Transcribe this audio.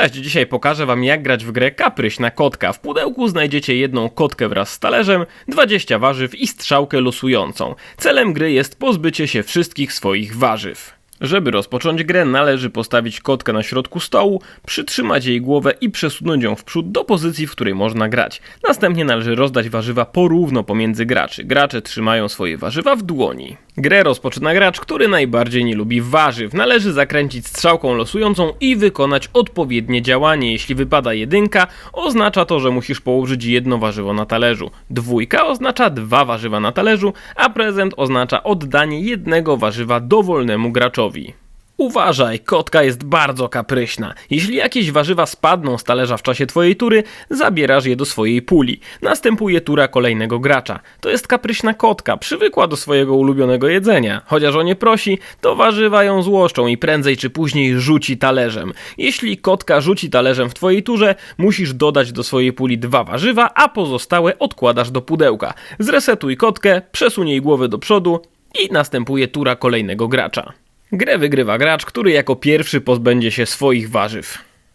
Cześć, dzisiaj pokażę wam jak grać w grę Kapryś na kotka. W pudełku znajdziecie jedną kotkę wraz z talerzem, 20 warzyw i strzałkę losującą. Celem gry jest pozbycie się wszystkich swoich warzyw. Żeby rozpocząć grę, należy postawić kotkę na środku stołu, przytrzymać jej głowę i przesunąć ją w przód do pozycji, w której można grać. Następnie należy rozdać warzywa porówno pomiędzy graczy. Gracze trzymają swoje warzywa w dłoni. Grę rozpoczyna gracz, który najbardziej nie lubi warzyw. Należy zakręcić strzałką losującą i wykonać odpowiednie działanie. Jeśli wypada jedynka, oznacza to, że musisz położyć jedno warzywo na talerzu. Dwójka oznacza dwa warzywa na talerzu, a prezent oznacza oddanie jednego warzywa dowolnemu graczowi. Uważaj, kotka jest bardzo kapryśna. Jeśli jakieś warzywa spadną z talerza w czasie twojej tury, zabierasz je do swojej puli. Następuje tura kolejnego gracza. To jest kapryśna kotka, przywykła do swojego ulubionego jedzenia. Chociaż o nie prosi, to warzywa ją złoszczą i prędzej czy później rzuci talerzem. Jeśli kotka rzuci talerzem w twojej turze, musisz dodać do swojej puli dwa warzywa, a pozostałe odkładasz do pudełka. Zresetuj kotkę, przesuń jej głowę do przodu i następuje tura kolejnego gracza. Grę wygrywa gracz, który jako pierwszy pozbędzie się swoich warzyw.